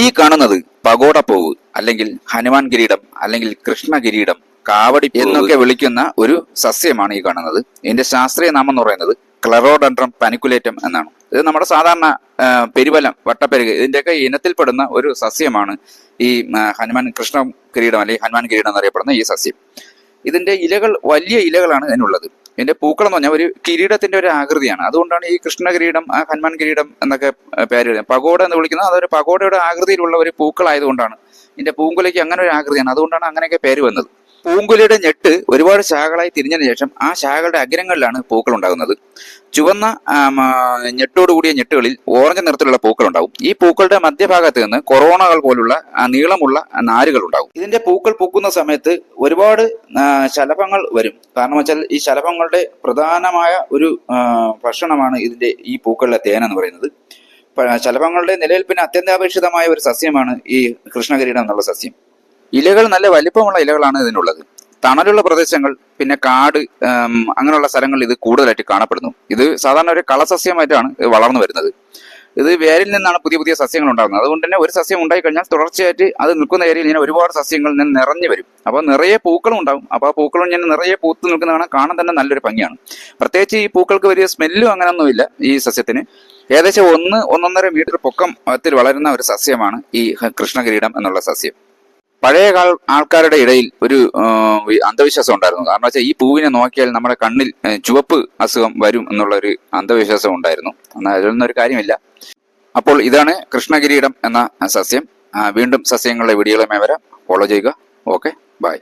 ഈ കാണുന്നത് പകോടപ്പൂവ് പൂവ് അല്ലെങ്കിൽ ഹനുമാൻ കിരീടം അല്ലെങ്കിൽ കൃഷ്ണ കിരീടം കാവടി എന്നൊക്കെ വിളിക്കുന്ന ഒരു സസ്യമാണ് ഈ കാണുന്നത്. ഇതിന്റെ ശാസ്ത്രീയ നാമം എന്ന് പറയുന്നത് ക്ലറോഡൻഡ്രം പനിക്കുലേറ്റം എന്നാണ്. ഇത് നമ്മുടെ സാധാരണ പെരുവലം വട്ടപ്പെരുക ഇതിന്റെയൊക്കെ ഇനത്തിൽപ്പെടുന്ന ഒരു സസ്യമാണ് ഈ ഹനുമാൻ കൃഷ്ണ കിരീടം അല്ലെങ്കിൽ ഹനുമാൻ കിരീടം എന്നറിയപ്പെടുന്ന ഈ സസ്യം. ഇതിന്റെ ഇലകൾ വലിയ ഇലകളാണ് ഇതിനുള്ളത്. ഇതിന്റെ പൂക്കൾ എന്ന് പറഞ്ഞാൽ ഒരു കിരീടത്തിന്റെ ഒരു ആകൃതിയാണ്. അതുകൊണ്ടാണ് ഈ കൃഷ്ണ കിരീടം ഹനുമാൻ കിരീടം എന്നൊക്കെ പേര്. പഗോഡ എന്ന് വിളിക്കുന്നത് അതൊരു പകോടയുടെ ആകൃതിയിലുള്ള ഒരു പൂക്കളായതുകൊണ്ടാണ്. ഇതിന്റെ പൂങ്കുലയ്ക്ക് അങ്ങനെ ഒരു ആകൃതിയാണ്. അതുകൊണ്ടാണ് അങ്ങനെയൊക്കെ പേര് വന്നത്. പൂങ്കുലയുടെ ഞെട്ട് ഒരുപാട് ശാഖകളായി തിരിഞ്ഞതിന് ശേഷം ആ ശാഖകളുടെ അഗ്രങ്ങളിലാണ് പൂക്കൾ ഉണ്ടാകുന്നത്. ചുവന്ന ഞെട്ടോടുകൂടിയ ഞെട്ടുകളിൽ ഓറഞ്ച് നിറത്തിലുള്ള പൂക്കൾ ഉണ്ടാകും. ഈ പൂക്കളുടെ മധ്യഭാഗത്ത് നിന്ന് കൊറോണകൾ പോലുള്ള നീളമുള്ള നാരുകൾ ഉണ്ടാകും. ഇതിന്റെ പൂക്കൾ പൂക്കുന്ന സമയത്ത് ഒരുപാട് ശലഭങ്ങൾ വരും. കാരണം വെച്ചാൽ ഈ ശലഭങ്ങളുടെ പ്രധാനമായ ഒരു ഭക്ഷണമാണ് ഇതിന്റെ ഈ പൂക്കളിലെ തേൻ എന്ന് പറയുന്നത്. ശലഭങ്ങളുടെ ശലഭങ്ങളുടെ നിലനിൽപ്പിന് അത്യന്താപേക്ഷിതമായ ഒരു സസ്യമാണ് ഈ കൃഷ്ണകിരീടം എന്നുള്ള സസ്യം. ഇലകൾ നല്ല വലിപ്പമുള്ള ഇലകളാണ് ഇതിനുള്ളത്. തണലുള്ള പ്രദേശങ്ങൾ പിന്നെ കാട് അങ്ങനെയുള്ള സ്ഥലങ്ങളിൽ ഇത് കൂടുതലായിട്ട് കാണപ്പെടുന്നു. ഇത് സാധാരണ ഒരു കളസസ്യമായിട്ടാണ് വളർന്നു വരുന്നത്. ഇത് വേരിൽ നിന്നാണ് പുതിയ പുതിയ സസ്യങ്ങൾ ഉണ്ടാകുന്നത്. അതുകൊണ്ട് തന്നെ ഒരു സസ്യം ഉണ്ടായി കഴിഞ്ഞാൽ തുടർച്ചയായിട്ട് അത് നിൽക്കുന്ന ഏരിയയിൽ ഇങ്ങനെ ഒരുപാട് സസ്യങ്ങൾ നിന്ന് നിറഞ്ഞു വരും. അപ്പോൾ നിറയെ പൂക്കളും ഉണ്ടാവും അപ്പോൾ ആ പൂക്കളും ഇങ്ങനെ നിറയെ പൂത്ത് നിൽക്കുന്നതാണ് കാണാൻ തന്നെ നല്ലൊരു ഭംഗിയാണ്. പ്രത്യേകിച്ച് ഈ പൂക്കൾക്ക് വലിയ സ്മെല്ലും അങ്ങനെയൊന്നുമില്ല ഈ സസ്യത്തിന്. ഏകദേശം ഒന്ന് ഒന്നൊന്നര മീറ്റർ പൊക്കത്തിൽ വളരുന്ന ഒരു സസ്യമാണ് ഈ കൃഷ്ണകിരീടം എന്നുള്ള സസ്യം. പഴയ ആൾക്കാരുടെ ഇടയിൽ ഒരു അന്ധവിശ്വാസം ഉണ്ടായിരുന്നു. കാരണം വെച്ചാൽ ഈ പൂവിനെ നോക്കിയാൽ നമ്മുടെ കണ്ണിൽ ചുവപ്പ് അസുഖം വരും എന്നുള്ള ഒരു അന്ധവിശ്വാസം ഉണ്ടായിരുന്നു. എന്നാൽ അതിലൊന്നും ഒരു കാര്യമില്ല. അപ്പോൾ ഇതാണ് കൃഷ്ണഗിരീടം എന്ന സസ്യം. വീണ്ടും സസ്യങ്ങളുടെ വീഡിയോകളുമായി വരാം. ഫോളോ ചെയ്യുക. Okay bye.